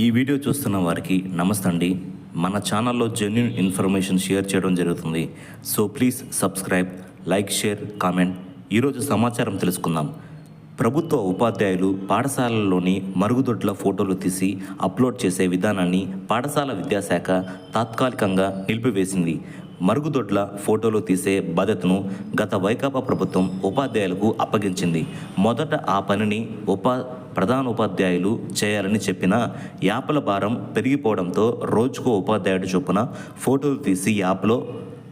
ఈ వీడియో చూస్తున్న వారికి నమస్తే అండి మన ఛానల్లో జెన్యున్ ఇన్ఫర్మేషన్ షేర్ చేయడం జరుగుతుంది. So please subscribe like share comment ఈరోజు సమాచారం తెలుసుకుందాం. ప్రభుత్వ ఉపాధ్యాయులు పాఠశాలల్లోని మరుగుదొడ్ల ఫోటోలు తీసి అప్లోడ్ చేసే విధానాన్ని పాఠశాల విద్యాశాఖ తాత్కాలికంగా నిలిపివేసింది. మరుగుదొడ్ల ఫోటోలు తీసే బాధ్యతను గత వైకాపా ప్రభుత్వం ఉపాధ్యాయులకు అప్పగించింది. మొదట ఆ పనిని ఉపా ప్రధాన ఉపాధ్యాయులు చేయాలని చెప్పిన యాప్ల భారం పెరిగిపోవడంతో రోజుకో ఉపాధ్యాయుడు చొప్పున ఫోటోలు తీసి యాప్లో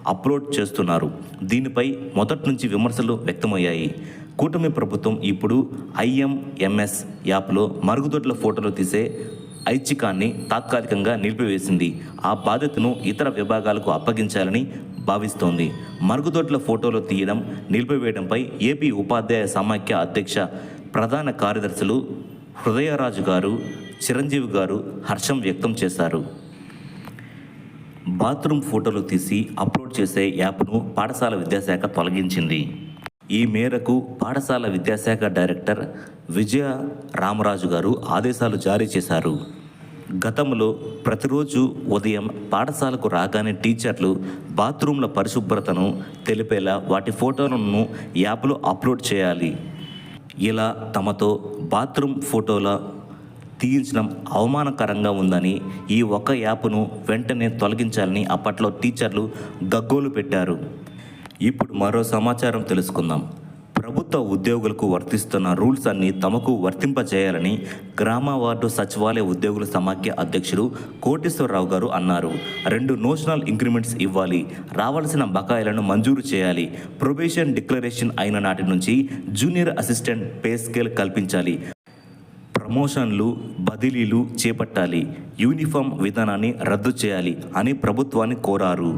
అప్లోడ్ చేస్తున్నారు. దీనిపై మొదటి నుంచి విమర్శలు వ్యక్తమయ్యాయి. కూటమి ప్రభుత్వం ఇప్పుడు ఐఎంఎంఎస్ యాప్లో మరుగుదొడ్ల ఫోటోలు తీసే ఐచ్ఛికాన్ని తాత్కాలికంగా నిలిపివేసింది. ఆ బాధ్యతను ఇతర విభాగాలకు అప్పగించాలని భావిస్తోంది. మరుగుదొడ్ల ఫోటోలు తీయడం నిలిపివేయడంపై ఏపీ ఉపాధ్యాయ సమాఖ్య అధ్యక్ష ప్రధాన కార్యదర్శులు హృదయరాజు గారు చిరంజీవి గారు హర్షం వ్యక్తం చేశారు. బాత్రూమ్ ఫోటోలు తీసి అప్లోడ్ చేసే యాప్ను పాఠశాల విద్యాశాఖ తొలగించింది. ఈ మేరకు పాఠశాల విద్యాశాఖ డైరెక్టర్ విజయ రామరాజు గారు ఆదేశాలు జారీ చేశారు. గతంలో ప్రతిరోజు ఉదయం పాఠశాలకు రాగానే టీచర్లు బాత్రూంల పరిశుభ్రతను తెలిపేలా వాటి ఫోటోలను యాప్లో అప్లోడ్ చేయాలి. ఇలా తమతో బాత్రూమ్ ఫోటోల తీయించడం అవమానకరంగా ఉందని ఈ ఒక్క యాప్ను వెంటనే తొలగించాలని అప్పట్లో టీచర్లు గగ్గోలు పెట్టారు. ఇప్పుడు మరో సమాచారం తెలుసుకుందాం. ప్రభుత్వ ఉద్యోగులకు వర్తిస్తున్న రూల్స్ అన్ని తమకు వర్తింపజేయాలని గ్రామ వార్డు సచివాలయ ఉద్యోగుల సమాఖ్య అధ్యక్షుడు కోటేశ్వరరావు గారు అన్నారు. రెండు నోషనల్ ఇంక్రిమెంట్స్ ఇవ్వాలి. రావాల్సిన బకాయిలను మంజూరు చేయాలి. ప్రొబేషన్ డిక్లరేషన్ అయిన నాటి నుంచి జూనియర్ అసిస్టెంట్ పే స్కేల్ కల్పించాలి. ప్రమోషన్లు బదిలీలు చేపట్టాలి. యూనిఫామ్ విధానాన్ని రద్దు చేయాలి అని ప్రభుత్వాన్ని కోరారు.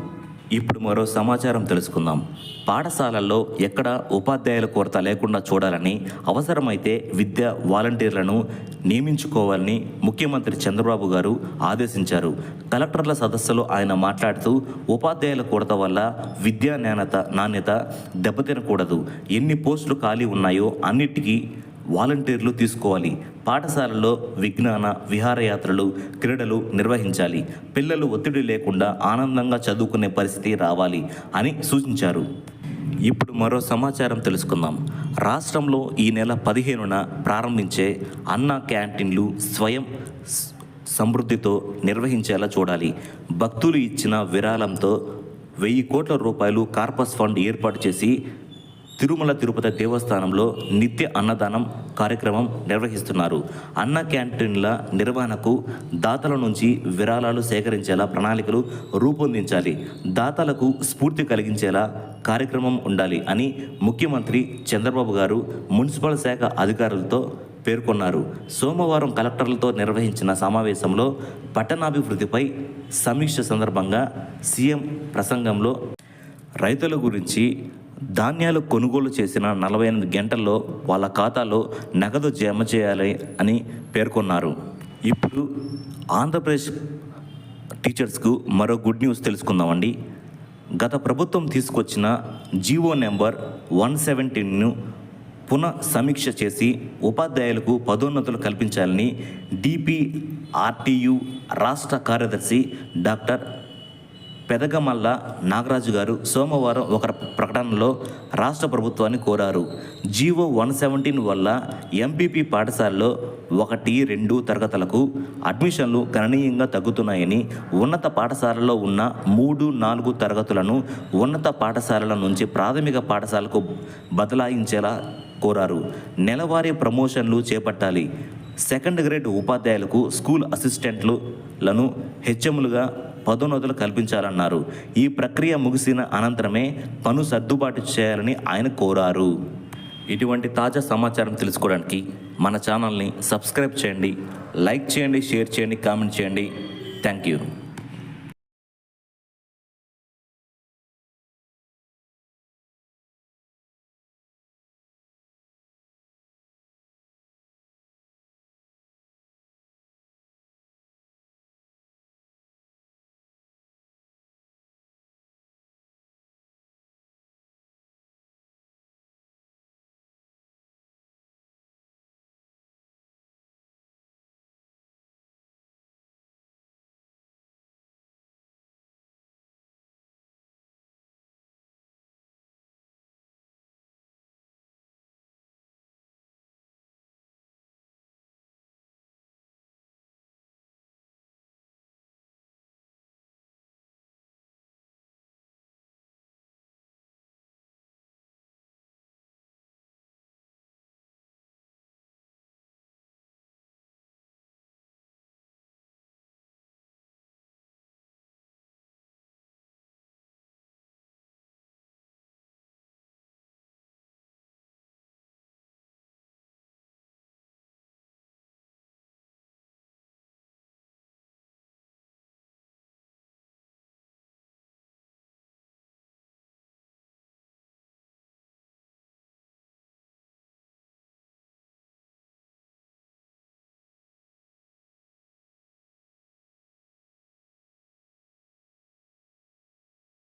ఇప్పుడు మరో సమాచారం తెలుసుకుందాం. పాఠశాలల్లో ఎక్కడ ఉపాధ్యాయుల కొరత లేకుండా చూడాలని అవసరమైతే విద్యా వాలంటీర్లను నియమించుకోవాలని ముఖ్యమంత్రి చంద్రబాబు గారు ఆదేశించారు. కలెక్టర్ల సదస్సులో ఆయన మాట్లాడుతూ ఉపాధ్యాయుల కొరత వల్ల విద్యా నాణ్యత నాణ్యత దెబ్బతినకూడదు. ఎన్ని పోస్టులు ఖాళీ ఉన్నాయో అన్నిటికీ వాలంటీర్లు తీసుకోవాలి. పాఠశాలలో విజ్ఞాన విహారయాత్రలు క్రీడలు నిర్వహించాలి. పిల్లలు ఒత్తిడి లేకుండా ఆనందంగా చదువుకునే పరిస్థితి రావాలి అని సూచించారు. ఇప్పుడు మరో సమాచారం తెలుసుకుందాం. రాష్ట్రంలో ఈ నెల పదిహేనున ప్రారంభించే అన్న క్యాంటీన్లు స్వయం సమృద్ధితో నిర్వహించేలా చూడాలి. భక్తులు ఇచ్చిన విరాళంతో వెయ్యి కోట్ల రూపాయలు కార్పస్ ఫండ్ ఏర్పాటు చేసి తిరుమల తిరుపతి దేవస్థానంలో నిత్య అన్నదానం కార్యక్రమం నిర్వహిస్తున్నారు. అన్న క్యాంటీన్ల నిర్వహణకు దాతల నుంచి విరాళాలు సేకరించేలా ప్రణాళికలు రూపొందించాలి. దాతలకు స్ఫూర్తి కలిగించేలా కార్యక్రమం ఉండాలి అని ముఖ్యమంత్రి చంద్రబాబు గారు మున్సిపల్ శాఖ అధికారులతో పేర్కొన్నారు. సోమవారం కలెక్టర్లతో నిర్వహించిన సమావేశంలో పట్టణాభివృద్ధిపై సమీక్ష సందర్భంగా సీఎం ప్రసంగంలో రైతుల గురించి ధాన్యాలు కొనుగోలు చేసిన నలభై ఎనిమిది గంటల్లో వాళ్ళ ఖాతాలో నగదు జమ చేయాలి అని పేర్కొన్నారు. ఇప్పుడు ఆంధ్రప్రదేశ్ టీచర్స్కు మరో గుడ్ న్యూస్ తెలుసుకుందామండి. గత ప్రభుత్వం తీసుకొచ్చిన జీవో నెంబర్ వన్ సెవెంటీన్ను పునః సమీక్ష చేసి ఉపాధ్యాయులకు పదోన్నతులు కల్పించాలని డిపిఆర్టీయు రాష్ట్ర కార్యదర్శి డాక్టర్ పెదగమల్ల నాగరాజు గారు సోమవారం ఒక ప్రకటనలో రాష్ట్ర ప్రభుత్వాన్ని కోరారు. జీవో వన్ సెవెంటీన్ వల్ల ఎంపీపీ పాఠశాలలో ఒకటి రెండు తరగతులకు అడ్మిషన్లు గణనీయంగా తగ్గుతున్నాయని ఉన్నత పాఠశాలలో ఉన్న మూడు నాలుగు తరగతులను ఉన్నత పాఠశాలల నుంచి ప్రాథమిక పాఠశాలకు బదలాయించేలా కోరారు. నెలవారీ ప్రమోషన్లు చేపట్టాలి. సెకండ్ గ్రేడ్ ఉపాధ్యాయులకు స్కూల్ అసిస్టెంట్లను హెచ్ఎంలుగా పదోన్నతులు కల్పించాలన్నారు. ఈ ప్రక్రియ ముగిసిన అనంతరమే పను సర్దుబాటు చేయాలని ఆయన కోరారు. ఇటువంటి తాజా సమాచారం తెలుసుకోవడానికి మన ఛానల్ని సబ్స్క్రైబ్ చేయండి లైక్ చేయండి షేర్ చేయండి కామెంట్ చేయండి. Thank you.